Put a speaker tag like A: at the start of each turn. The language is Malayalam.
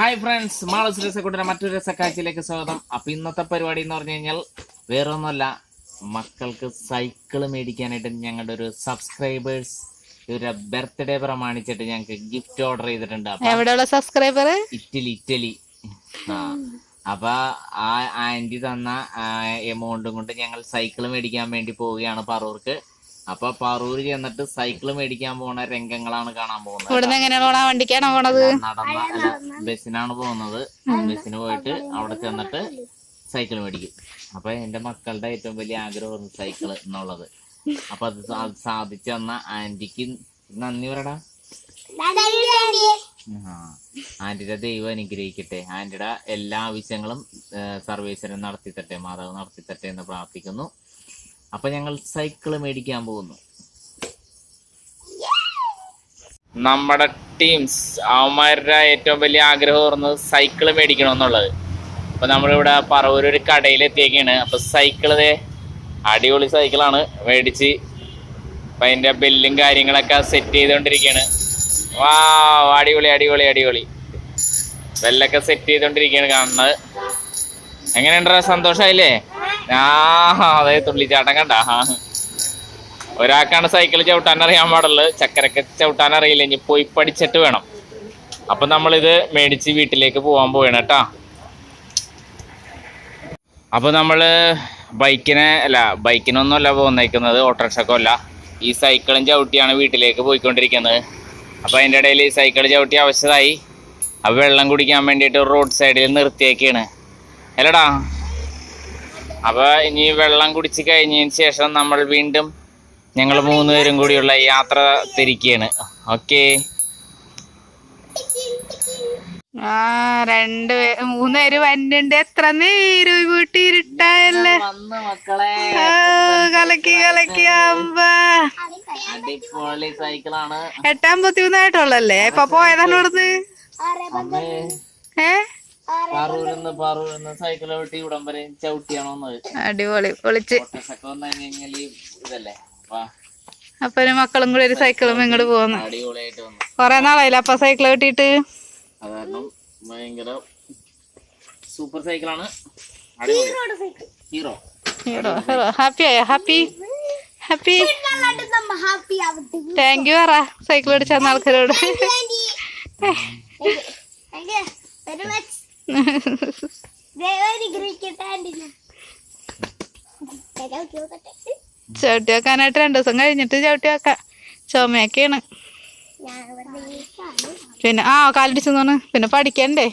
A: ഹായ് ഫ്രണ്ട്സ് മാളസ് രസക്കൂട്ടിന്റെ മറ്റൊരു രസക്കാഴ്ചയിലേക്ക് സ്വാഗതം. അപ്പൊ ഇന്നത്തെ പരിപാടി എന്ന് പറഞ്ഞു കഴിഞ്ഞാൽ വേറെ ഒന്നുമല്ല മക്കൾക്ക് സൈക്കിൾ മേടിക്കാനായിട്ട് ഞങ്ങളുടെ ഒരു സബ്സ്ക്രൈബേഴ്സ് ഒരു ബർത്ത്ഡേ പ്രമാണിച്ചിട്ട് ഞങ്ങൾക്ക് ഗിഫ്റ്റ് ഓർഡർ ചെയ്തിട്ടുണ്ട്.
B: എവിടെയുള്ള സബ്സ്ക്രൈബർ
A: ഇറ്റലി ഇറ്റലി. ആ. അപ്പൊ ആ ആന്റി തന്ന എമൗണ്ടും കൊണ്ട് ഞങ്ങൾ സൈക്കിൾ മേടിക്കാൻ വേണ്ടി പോവുകയാണ് പറൂർക്ക് അപ്പൊ പറൂർ ചെന്നിട്ട് സൈക്കിൾ മേടിക്കാൻ പോണ രംഗങ്ങളാണ് കാണാൻ പോകുന്നത്.
B: ഇവിടുന്ന് വണ്ടിക്കാണോ പോണത്?
A: നടന്ന അല്ല ബസ്സിനാണ് പോകുന്നത്. ബസ്സിന് പോയിട്ട് അവിടെ ചെന്നിട്ട് സൈക്കിൾ മേടിക്കും. അപ്പൊ എന്റെ മക്കളുടെ ഏറ്റവും വലിയ ആഗ്രഹം സൈക്കിൾ എന്നുള്ളത്. അപ്പൊ അത് സാ- സാധിച്ചു തന്ന ആന്റിക്ക് നന്ദി പറടാ. ആ ആന്റിയുടെ ദൈവം അനുഗ്രഹിക്കട്ടെ. ആന്റിയുടെ എല്ലാ ആവശ്യങ്ങളും സർവീസിനും നടത്തിത്തട്ടെ മാതാവ് നടത്തിത്തട്ടെ എന്ന് പ്രാർത്ഥിക്കുന്നു. അപ്പൊ ഞങ്ങൾ സൈക്കിൾ മേടിക്കാൻ പോകുന്നു. നമ്മുടെ ടീംസ് അവന്മാരുടെ ഏറ്റവും വലിയ ആഗ്രഹം പറഞ്ഞത് സൈക്കിൾ മേടിക്കണം എന്നുള്ളത് അപ്പൊ നമ്മളിവിടെ പറവൂർ ഒരു കടയിൽ എത്തിയേക്കാണ് അപ്പൊ സൈക്കിൾ അടിപൊളി സൈക്കിളാണ് മേടിച്ച് അപ്പൊ അതിന്റെ ബില്ലും കാര്യങ്ങളൊക്കെ സെറ്റ് ചെയ്തുകൊണ്ടിരിക്കുകയാണ് വാ അടിപൊളി അടിപൊളി അടിപൊളി. ബെല്ലൊക്കെ സെറ്റ് ചെയ്തുകൊണ്ടിരിക്കുകയാണ് കാണുന്നത്. എങ്ങനെയുണ്ടാ സന്തോഷമായില്ലേ ആ അതെ തുള്ളിച്ചാട്ടം കണ്ട. ഒരാൾക്കാണ് സൈക്കിൾ ചവിട്ടാൻ അറിയാൻ പാടുള്ളത് ചക്കരക്ക് ചവിട്ടാൻ അറിയില്ല ഇനി പോയി പഠിച്ചിട്ട് വേണം. അപ്പൊ നമ്മളിത് മേടിച്ച് വീട്ടിലേക്ക് പോകാൻ പോവാണ് കേട്ടാ. അപ്പൊ നമ്മൾ ബൈക്കിനെ അല്ല ബൈക്കിനൊന്നുമല്ല പോകുന്നേക്കുന്നത് ഓട്ടോറിക്ഷക്കോ അല്ല ഈ സൈക്കിളും ചവിട്ടിയാണ് വീട്ടിലേക്ക് പോയിക്കൊണ്ടിരിക്കുന്നത്. അപ്പൊ അതിന്റെ ഇടയിൽ ഈ സൈക്കിൾ ചവിട്ടി ആവശ്യമായി അപ്പൊ വെള്ളം കുടിക്കാൻ വേണ്ടിയിട്ട് റോഡ് സൈഡിൽ നിർത്തിയേക്കാണ്. അല്ലടാ അപ്പൊ ഇനി വെള്ളം കുടിച്ച് കഴിഞ്ഞതിന് ശേഷം നമ്മൾ വീണ്ടും ഞങ്ങൾ മൂന്നുപേരും കൂടിയുള്ള യാത്ര തിരിക്കുകയാണ്. ഓക്കെ
B: ആ രണ്ട് മൂന്നുപേര് മൂന്ന് പേര് വന്നിണ്ട്. എത്ര നേരം വീട്ടിൽ ഇരുട്ടായല്ലേ കലക്കി കലക്കി എട്ടാം പത്തിമൂന്നായിട്ടുള്ളല്ലേ ഇപ്പൊ പോയതാണ് ഇവിടുന്ന്
A: അമ്മേ.
B: ഏ?
A: പറൂരിന്ന് പറൂരിന്ന് സൈക്കിൾ വെട്ടി ഇവിടം വരെ ചവിട്ടിയാണോ
B: അടിപൊളി പൊളിച്ച്.
A: ഇതല്ലേ? വാ.
B: അപ്പൊ മക്കളും കൂടി ഒരു സൈക്കിളും ഇങ്ങോട്ട് പോകുന്നു കൊറേ നാളായില്ല അപ്പൊ സൈക്കിൾ കിട്ടിയിട്ട്
A: ഭയങ്കര സൂപ്പർ സൈക്കിളാണ് അടിപൊളി. ഹീറോ
B: ഹീറോ ഹീറോ ഹാപ്പി ആയോ? ഹാപ്പി ഹാപ്പി താങ്ക് യു പറ. സൈക്കിൾ അടിച്ച ആൾക്കാരോട്. ചവിട്ടി വെക്കാനായിട്ട് രണ്ടു ദിവസം കഴിഞ്ഞിട്ട് ചവിട്ടി വെക്കാം ചുമയൊക്കെയാണ് പിന്നെ ആ കാലിടിച്ചു തോന്നു പിന്നെ പഠിക്കണ്ടേ?